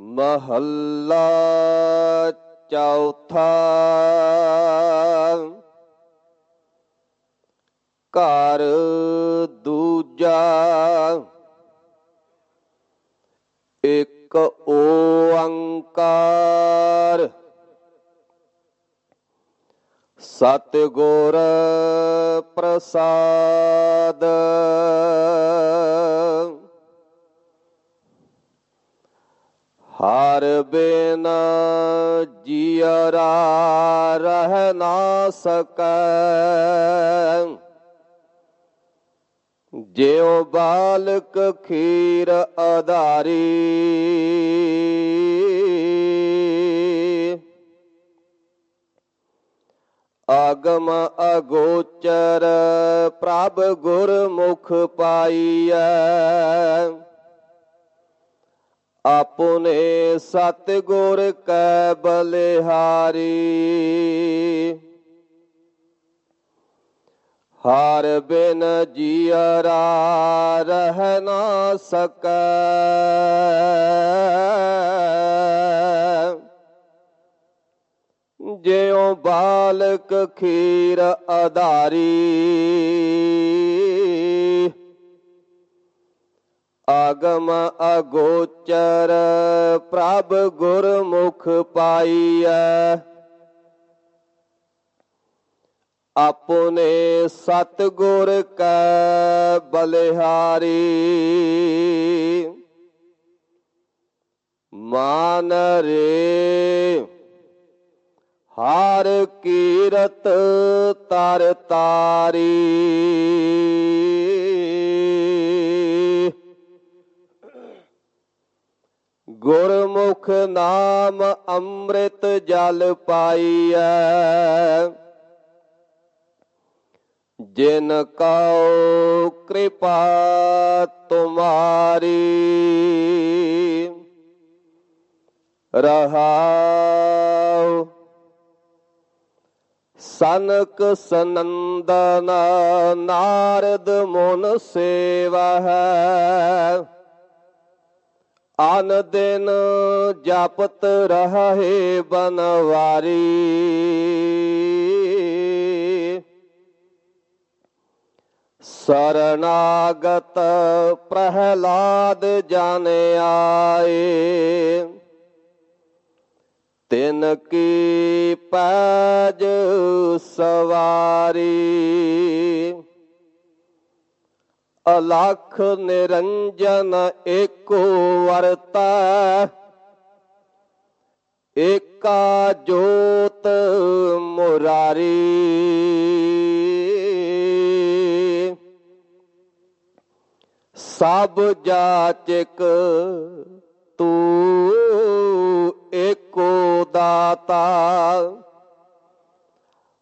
ਮਹੱਲਾ ਚੌਥਾ। ਘਰ ਦੂਜਾ। ਇੱਕ ਓੰਕਾਰ ਸਤਿਗੁਰ ਪ੍ਰਸਾਦ। ਹਰ ਬਿਨ ਜੀਅਰਾ ਰਹਿ ਨਾ ਸਕੈ। ਜਿਉ ਬਾਲਕ ਖੀਰ ਆਧਾਰੀ ਆਗਮ ਅਗੋਚਰ ਪ੍ਰਭ ਗੁਰਮੁਖ ਪਾਈਐ। ਆਪਨੇ ਸਤਿਗੁਰ ਕੈ ਬਲਿਹਾਰੀ। ਹਰ ਬਿਨ ਜੀਅਰਾ ਰਹਿ ਨਾ ਸਕੈ। ਜਿਉ ਬਾਲਕ ਖੀਰ ਆਧਾਰੀ ਆਗਮ ਅਗੋਚਰ, ਪ੍ਰਭ ਗੁਰਮੁਖ ਪਾਈਐ। ਆਪਨੇ ਸਤਗੁਰ ਕੈ ਬਲਿਹਾਰੀ, ਮਾਨ ਰੇ, ਹਰ ਕੀਰਤ ਤਰ ਤਾਰੀ। ਗੁਰਮੁਖ ਨਾਮ ਅੰਮ੍ਰਿਤ ਜਲ ਪਾਈਐ। ਜਿਨ ਕਉ ਕਿਰਪਾ ਤੁਮਾਰੀ, ਰਹਾਉ ਸਨਕ ਸਨੰਦਨ ਨਾਰਦ ਮੁਨ ਸੇਵਾ ਹੈ ਆਨ ਦਿਨ ਜਪਤ ਰਹੇ ਬਨਵਾਰੀ। ਸਰਨਾਗਤ ਪ੍ਰਹਲਾਦ ਜਨ ਆਏ। ਤਿਨ ਕੀ ਪੈਜ ਸਵਾਰੀ। ਅਲਖ ਨਿਰੰਜਨ ਏਕੋ ਵਰਤਾ, ਏਕਾ ਜੋਤ ਮੁਰਾਰੀ। ਸਭ ਜਾਚਕ ਤੂੰ ਏਕੋ ਦਾਤਾ,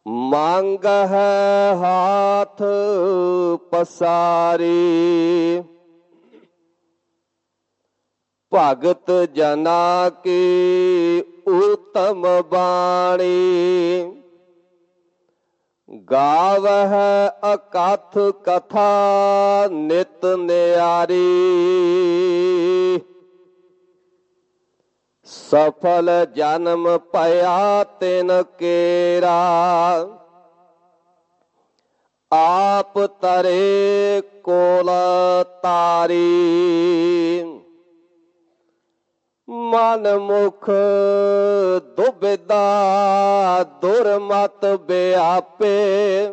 ਮੰਗ ਹੈ ਹਾਥ ਪਸਾਰੀ। ਭਗਤ ਜਨਾ ਕੀ ਉਤਮ ਬਾਣੀ। ਗਾਵਹਿ ਅਕਥ ਕਥਾ ਨਿਤ ਨਿਆਰੀ। ਸਫਲ ਜਨਮ ਭਇਆ ਤਿਨ ਕੇਰਾ। ਆਪ ਤਰੇ ਕੋਲ ਤਾਰੀ। ਮਨ ਮੁਖ ਦੁਬਿਦਾ ਦੁਰਮਤ ਬਿਆਪੇ।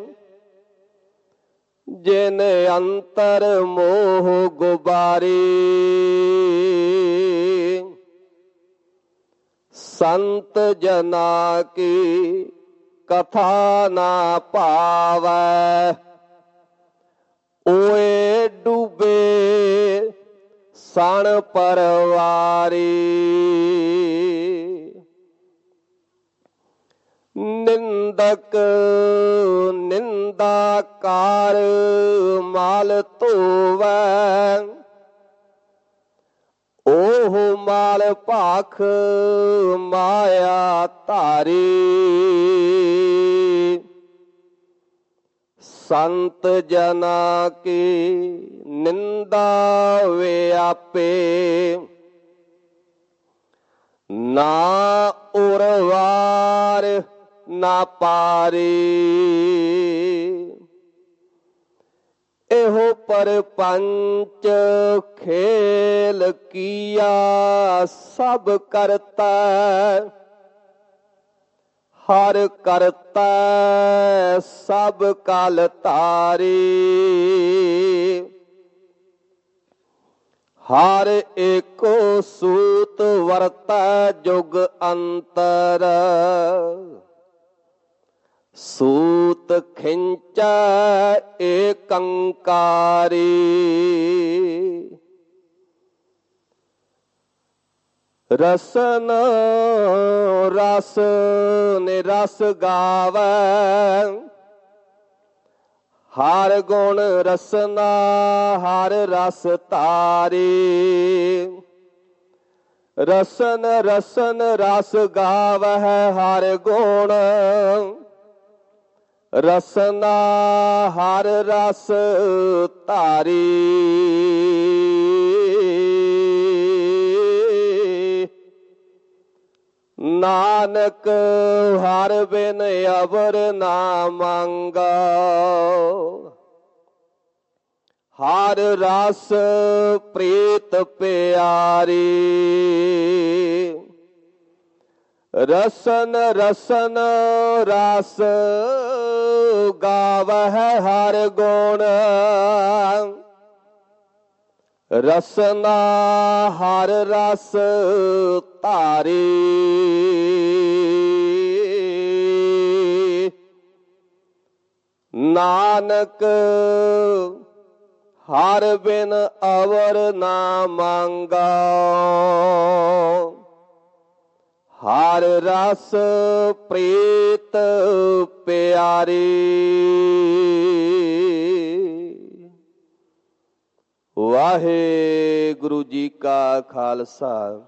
ਜਿਨ ਅੰਤਰ ਮੋਹ ਗੁਬਾਰੀ। ਸੰਤ ਜਨਾ ਕੀ ਕਥਾ ਨਾ ਭਾਵੈ ਓਏ ਡੂਬੇ ਸਣ ਪਰਵਾਰੀ। ਨਿੰਦਕ ਨਿੰਦਾਕਾਰ ਮਾਲ ਧੋਵੈ। ਉਹ ਮਾਲ ਭਾਖ ਮਾਇਆ ਧਾਰੀ। ਸੰਤ ਜਨਾ ਕੀ ਨਿੰਦਾ ਵੇ ਆਪੇ। ਨਾ ਉਰਵਾਰ ਨਾ ਪਾਰੀ। ਇਹੋ ਪਰਪੰਚ ਖੇਲ ਕੀਆ ਸਭ ਕਰਤਾ। ਹਰ ਕਰਤਾ ਸਭ ਕਲ ਧਾਰੀ। ਹਰ ਏਕੋ ਸੂਤ ਵਰਤੈ ਜੁਗ ਅੰਤਰ। ਸੂਤ ਖਿੰਚੈ ਏਕੰਕਾਰੀ। ਰਸਨ ਰਸ ਨੇ ਰਸ ਗਾਵੈ। ਹਰ ਗੁਣ ਰਸਨਾ, ਹਰ ਰਸ ਤਾਰੀ ਰਸਨ ਰਸਨ ਰਸ ਗਾਵਹਿ ਹਰ ਗੁਣ ਰਸਨਾ, ਹਰ ਰਸ ਧਾਰੀ। ਨਾਨਕ, ਹਰ ਬਿਨ ਅਵਰ ਨਾ ਮੰਗਾ। ਹਰ ਰਸ ਪ੍ਰੀਤ ਪਿਆਰੀ। ਰਸਨ ਰਸਨ ਰਸ ਗਾਵਹਿ ਹਰ ਗੁਣ। ਰਸਨਾ ਹਰ ਰਸ ਧਾਰੀ। ਨਾਨਕ ਹਰ ਬਿਨ ਅਵਰ ਨਾ ਮੰਗਾ। ਹਰ ਰਸ ਪ੍ਰੀਤ ਪਿਆਰੀ। ਵਾਹਿਗੁਰੂ ਜੀ ਕਾ ਖਾਲਸਾ।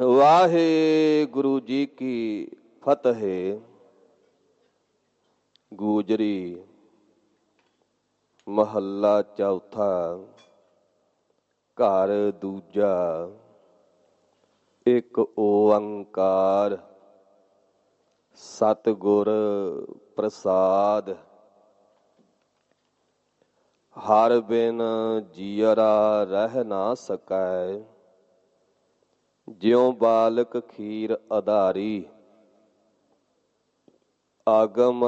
ਵਾਹਿਗੁਰੂ ਜੀ ਕੀ ਫਤਿਹ। ਗੂਜਰੀ ਮਹੱਲਾ ਚੌਥਾ। ਘਰ ਦੂਜਾ। ਇੱਕ ਓੰਕਾਰ। ਸਤਿਗੁਰ ਪ੍ਰਸਾਦ। ਹਰ ਬਿਨ ਜੀਅਰਾ ਰਹਿ ਨਾ ਸਕੈ। ਜਿਉ ਬਾਲਕ ਖੀਰ ਆਧਾਰੀ ਆਗਮ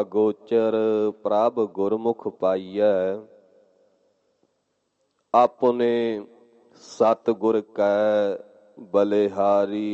ਅਗੋਚਰ ਪ੍ਰਭ ਗੁਰਮੁਖ ਪਾਈਐ। ਆਪਨੇ ਸਤਿਗੁਰ ਕੈ ਬਲਿਹਾਰੀ।